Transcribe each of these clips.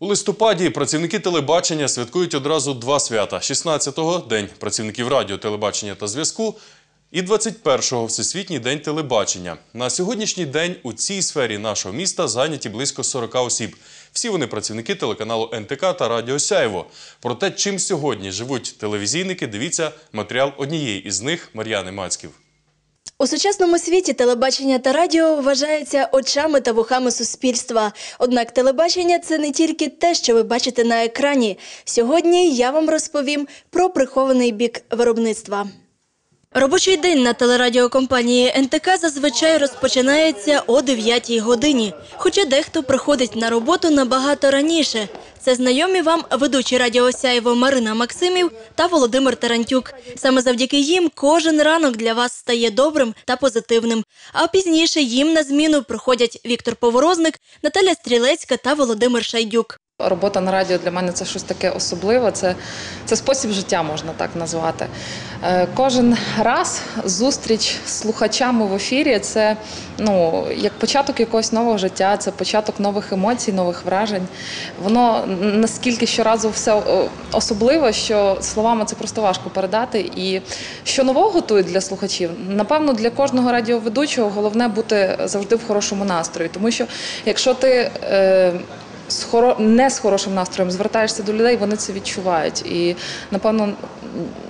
У листопаді працівники телебачення святкують одразу два свята: 16-го – День працівників радіо, телебачення та зв'язку, і 21-го – Всесвітній день телебачення. На сьогоднішній день у цій сфері нашого міста зайняті близько 40 осіб. Всі вони працівники телеканалу НТК та Радіо Сяйво. Про те, чим сьогодні живуть телевізійники, дивіться матеріал однієї із них Мар'яни Мацьків. У сучасному світі телебачення та радіо вважаються очами та вухами суспільства. Однак телебачення це не тільки те, що ви бачите на екрані. Сьогодні я вам розповім про прихований бік виробництва. Робочий день на телерадіокомпанії НТК зазвичай розпочинається о 9 годині, хоча дехто приходить на роботу набагато раніше. Це знайомі вам ведучі радіо Осяєво Марина Максимів та Володимир Тарантюк. Саме завдяки їм кожен ранок для вас стає добрим та позитивним. А пізніше їм на зміну приходять Віктор Поворозник, Наталя Стрілецька та Володимир Шайдюк. Робота на радіо для мене це щось таке особливе. Це, це спосіб життя, можна так назвати. Е, кожен раз зустріч з слухачами в ефірі це ну, як початок якогось нового життя, це початок нових емоцій, нових вражень. Воно наскільки щоразу все е, особливо, що словами це просто важко передати. І що нового готують для слухачів? Напевно, для кожного радіоведучого головне бути завжди в хорошому настрої, тому що якщо ти. Е, з хоро... не з хорошим настроєм звертаєшся до людей, вони це відчувають. І напевно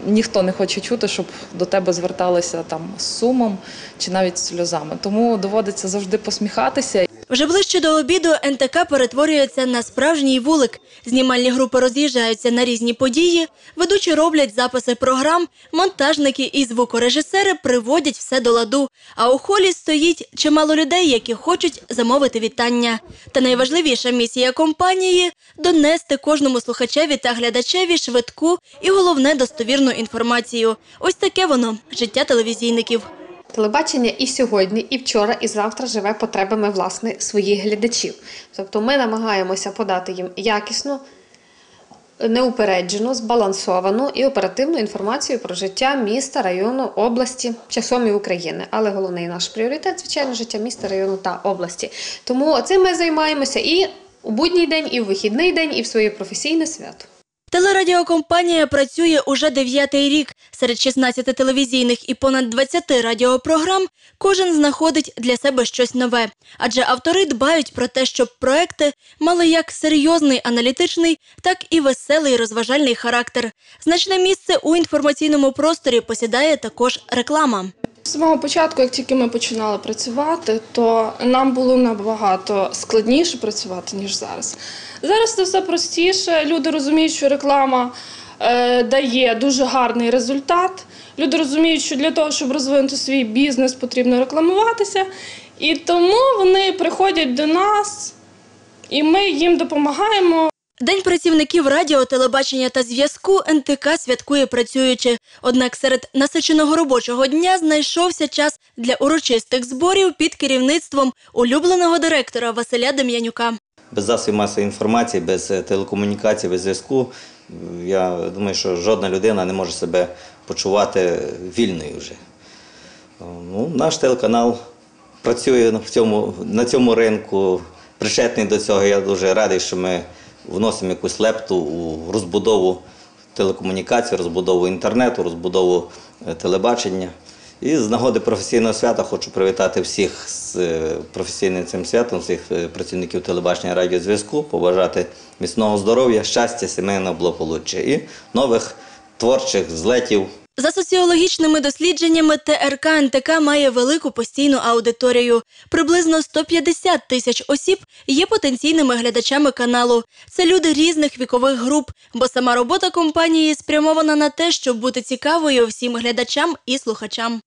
ніхто не хоче чути, щоб до тебе зверталися там з сумом чи навіть сльозами. Тому доводиться завжди посміхатися. Вже ближче до обіду НТК перетворюється на справжній вулик. Знімальні групи роз'їжджаються на різні події, ведучі роблять записи програм, монтажники і звукорежисери приводять все до ладу. А у холі стоїть чимало людей, які хочуть замовити вітання. Та найважливіша місія компанії донести кожному слухачеві та глядачеві швидку і головне достовірну інформацію. Ось таке воно життя телевізійників. Телебачення і сьогодні, і вчора, і завтра живе потребами власне своїх глядачів. Тобто ми намагаємося подати їм якісну, неупереджену, збалансовану і оперативну інформацію про життя міста, району, області, часом і України. Але головний наш пріоритет, звичайно, життя міста, району та області. Тому цим ми займаємося і у будній день, і в вихідний день, і в своє професійне свято. Телерадіокомпанія працює уже дев'ятий рік. Серед 16 телевізійних і понад 20 радіопрограм кожен знаходить для себе щось нове. Адже автори дбають про те, щоб проекти мали як серйозний аналітичний, так і веселий розважальний характер. Значне місце у інформаційному просторі посідає також реклама. З самого початку, як тільки ми починали працювати, то нам було набагато складніше працювати, ніж зараз. Зараз це все простіше. Люди розуміють, що реклама е, дає дуже гарний результат. Люди розуміють, що для того, щоб розвинути свій бізнес, потрібно рекламуватися. І тому вони приходять до нас, і ми їм допомагаємо. День працівників радіо, телебачення та зв'язку НТК святкує працюючи. Однак серед насиченого робочого дня знайшовся час для урочистих зборів під керівництвом улюбленого директора Василя Дем'янюка. Без засобів масової інформації, без е, телекомунікації, без зв'язку, я думаю, що жодна людина не може себе почувати вільною вже. Ну, наш телеканал працює в цьому, на цьому ринку, причетний до цього. Я дуже радий, що ми вносимо якусь лепту у розбудову телекомунікації, розбудову інтернету, розбудову е, телебачення. І з нагоди професійного свята хочу привітати всіх з е, професійним цим святом, всіх е, працівників телебачення радіозв'язку, побажати міцного здоров'я, щастя, сімейного благополуччя і нових творчих злетів. За соціологічними дослідженнями ТРК НТК має велику постійну аудиторію. Приблизно 150 тисяч осіб є потенційними глядачами каналу. Це люди різних вікових груп, бо сама робота компанії спрямована на те, щоб бути цікавою всім глядачам і слухачам.